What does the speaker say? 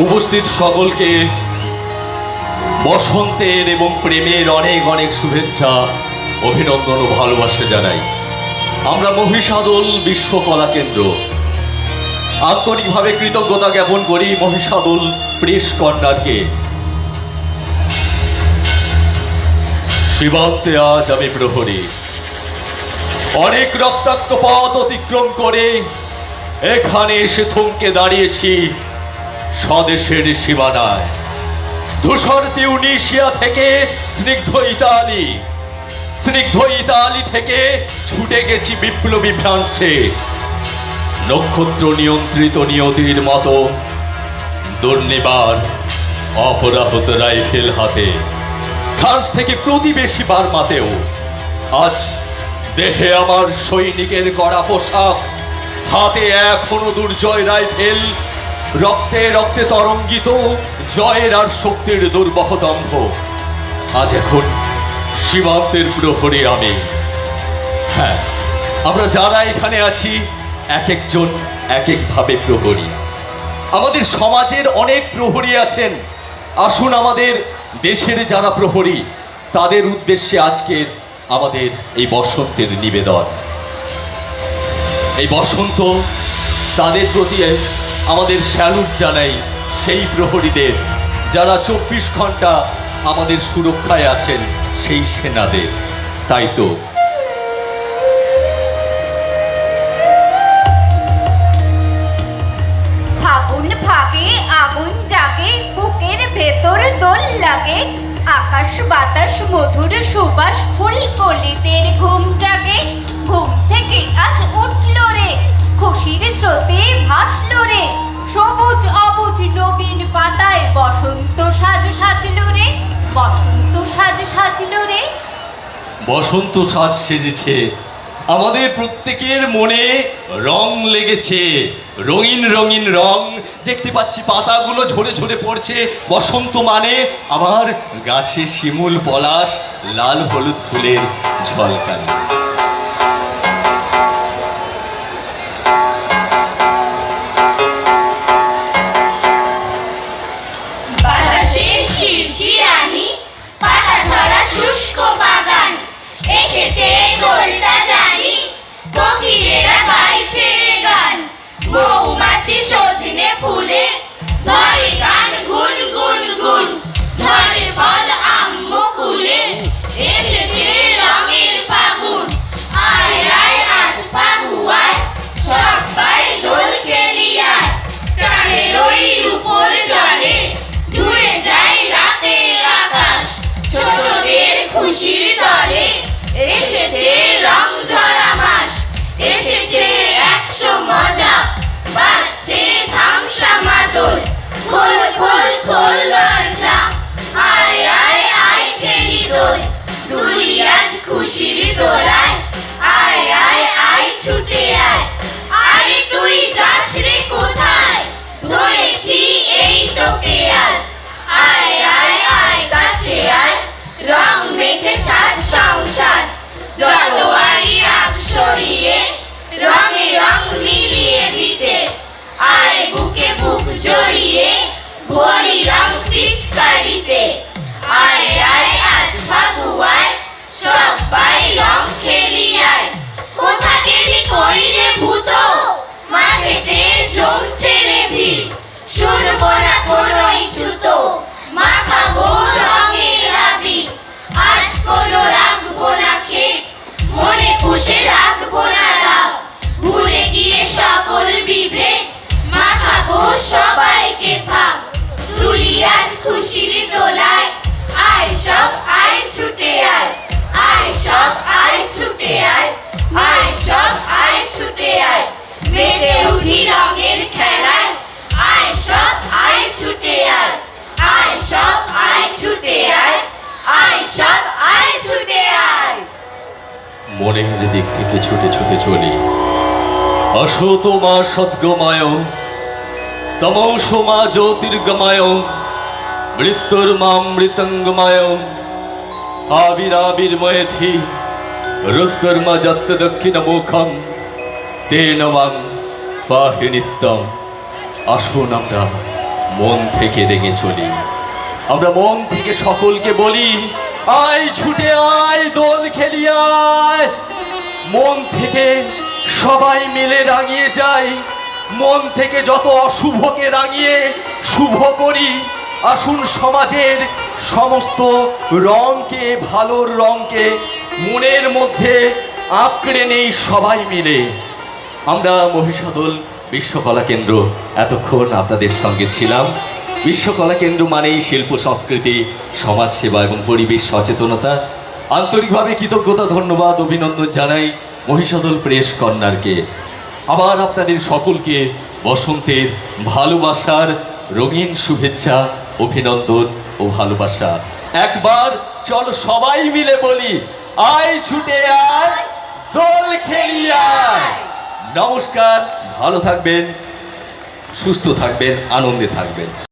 উপস্থিত সকলকে বসন্তের এবং প্রেমের অনেক অনেক শুভেচ্ছা, অভিনন্দন ও ভালোবাসা জানাই। আমরা মহিষাদল বিশ্বকলা কেন্দ্র। আন্তরিকভাবে কৃতজ্ঞতা জ্ঞাপন করি মহিষাদল প্রেস কর্নারকে। সীমান্তে আজ আমি প্রহরী। অনেক রক্তাক্ত পথ অতিক্রম করে এখানে এসে থমকে দাঁড়িয়েছি। স্বদেশের সীমানায়। ধূসর তিউনিশিয়া থেকে স্নিগ্ধ ইতালি। স্নিগ্ধ ইতালি থেকে ছুটে গেছি বিপ্লবী ফ্রান্সে। নক্ষত্র নিয়ন্ত্রিত নিয়তির মতো দুর্নিবার অপরাহত রাইফেল হাতে। ফ্রান্স থেকে প্রতিবেশী বার্মাতেও। আজ দেহে আমার সৈনিকের করা পোশাক। হাতে এখনও দুর্জয় রাইফেল রক্তে রক্তে তরঙ্গিত জয়ের আর শক্তির দুর্বহদম্ভ আজ এখন সীমান্তের প্রহরী আমি। হ্যাঁ আমরা যারা এখানে আছি এক একজন এক একভাবে প্রহরী। আমাদের সমাজের অনেক প্রহরী আছেন। আসুন আমাদের দেশের যারা প্রহরী, তাদের উদ্দেশ্যে আজকের আমাদের এই বসন্তের নিবেদন। এই বসন্ত তাদের প্রতি আমাদের স্যালুট জানাই সেই প্রহরীদের, যারা চব্বিশ ঘণ্টা আমাদের সুরক্ষায় আছেন সেই সেনাদের। তাই তো। ফাগুন ফাগে আগুন জাগে, বুকের ভেতর দোল লাগে। আকাশ বাতাস, মধুর সুবাস ফুল কলিতের অবুজ নবীন পাতায় বসন্ত সাজ সাজল রে, বসন্ত সাজ সাজল রে। বসন্ত সাজ সেজেছে। আমাদের প্রত্যেকের মনে রং লেগেছে। রঙিন রঙিন রং। দেখতে পাচ্ছি পাতাগুলো ঝরে ঝরে পড়ছে। বসন্ত মানে আমার গাছে শিমুল পলাশ, লাল হলুদ ফুলের ঝলকানি। Llegó পিচকারিতে আয় আয়, আজ ফাগুয়ায় সবাই রং খেলি আয় কোথা গেলি কই রে ভূত? মাঠেতে জমছে রে ভিড়। শুনব না কোনোই ছুতো মাখাবো রঙের আবির আজ কোনো রাখব না খেয়ে মনে পুষে রাখব না রাগ ভুলে গিয়ে সকল বিভেদ। মাখাবো সবাইকে ভাগ। আজ খুশির দোলায়। আয় সব, আয় ছুটে আয়। আয় সব, আয় ছুটে আয়। আয় সব, আয় ছুটে আয়। মেতে উঠি রঙের খেলায়। আয় সব, আয় ছুটে আয়। আয় সব, আয় ছুটে আয়। আয় সব, আয় ছুটে আয়। মনের দিক থেকে ছুটে ছুটে চলি। আসো তোমা সদ্গমায় তমৌষ মা জ্যোতির্গমায়। মৃত্যুর মা মৃতঙ্গমায় আবিরাবির্ময়েথি রুদ্রর্মা যত্ত দক্ষিণ মুখম তেন মাং পাহি আসুন আমরা মন থেকে রেঙে চলি। আমরা মন থেকে সকলকে বলি, আয় ছুটে আয়, দোল খেলি আয়। মন থেকে সবাই মিলে রাঙিয়ে যাই। মন থেকে যত অশুভকে রাঙিয়ে শুভ করি। আসুন সমাজের সমস্ত রঙকে ভালোর রঙকে মনের মধ্যে আঁকড়ে নেই সবাই মিলে। আমরা মহিষাদল বিশ্বকলা কেন্দ্র, এতক্ষণ আপনাদের সঙ্গে ছিলাম। বিশ্বকলা কেন্দ্র মানেই শিল্প, সংস্কৃতি, সমাজসেবা এবং পরিবেশ সচেতনতা। আন্তরিকভাবে কৃতজ্ঞতা, ধন্যবাদ, অভিনন্দন জানাই মহিষাদল প্রেস কর্নারকে। আবার আপনাদের সকলকে বসন্তের ভালোবাসার রঙিন শুভেচ্ছা অভিনন্দন ও ভালোবাসা। একবার চল সবাই মিলে বলি, আয় ছুটে আয়, দোল খেলিয়ায় নমস্কার, ভালো থাকবেন, সুস্থ থাকবেন, আনন্দে থাকবেন।